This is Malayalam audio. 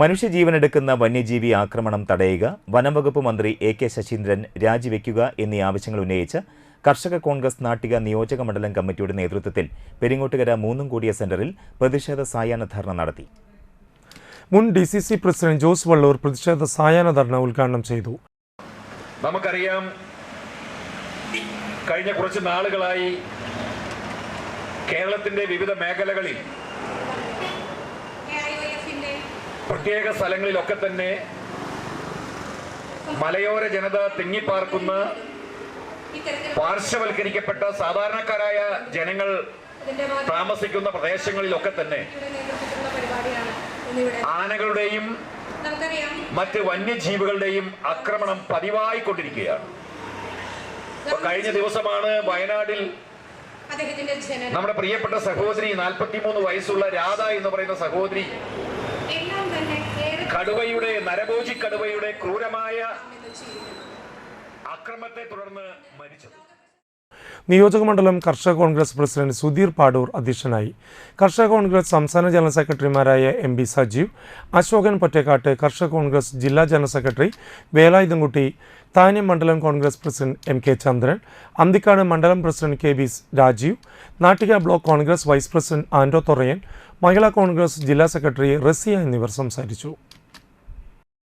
മനുഷ്യജീവനെടുക്കുന്ന വന്യജീവി ആക്രമണം തടയുക വനംവകുപ്പ് മന്ത്രി എ കെ ശശീന്ദ്രൻ രാജിവെക്കുക എന്നീ ആവശ്യങ്ങൾ ഉന്നയിച്ച് കർഷക കോൺഗ്രസ് നാട്ടിക നിയോജക മണ്ഡലം കമ്മിറ്റിയുടെ നേതൃത്വത്തിൽ പെരിങ്ങോട്ടുകര മൂന്നും കൂടിയ സെന്ററിൽ പ്രതിഷേധ സായാഹ്ന ധർണ നടത്തി. മുൻ D C C president Jose Valloor പ്രതിഷേധ സായാഹ്ന ധർണ ഉദ്ഘാടനം ചെയ്തു. നമുക്കറിയാം കഴിഞ്ഞ കുറച്ച് നാളുകളായി കേരളത്തിന്റെ വിവിധ മേഖലകളിൽ പ്രത്യേക സ്ഥലങ്ങളിലൊക്കെ തന്നെ മലയോര ജനത തിങ്ങിപ്പാർക്കുന്ന പാർശ്വവൽക്കരിക്കപ്പെട്ട സാധാരണക്കാരായ ജനങ്ങൾ താമസിക്കുന്ന പ്രദേശങ്ങളിലൊക്കെ തന്നെ ആനകളുടെയും മറ്റ് വന്യജീവികളുടെയും ആക്രമണം പതിവായിക്കൊണ്ടിരിക്കുകയാണ്. കഴിഞ്ഞ ദിവസമാണ് വയനാടിൽ നമ്മുടെ പ്രിയപ്പെട്ട സഹോദരി 43 വയസ്സുള്ള രാധ എന്ന് പറയുന്ന സഹോദരി കടുവയുടെ നരഭോജി കടുവയുടെ ക്രൂരമായ അക്രമത്തെ തുടർന്ന് മരിച്ചത്. നിയോജക മണ്ഡലം കർഷക കോൺഗ്രസ് പ്രസിഡന്റ് സുധീർ പാടൂർ അധ്യക്ഷനായി. കർഷക കോൺഗ്രസ് സംസ്ഥാന ജനറൽ സെക്രട്ടറിമാരായ എം ബി സജീവ് അശോകൻ പൊറ്റേക്കാട്ട് കർഷക കോൺഗ്രസ് ജില്ലാ ജനറൽ സെക്രട്ടറി വേലായുധൻകുട്ടി താനെ മണ്ഡലം Congress president M K Chandran Anthikad മണ്ഡലം president K B Rajeev Nattika block Congress vice president Anto Thorayan മഹിളാ കോൺഗ്രസ് ജില്ലാ സെക്രട്ടറി റസിയ എന്നിവർ സംസാരിച്ചു.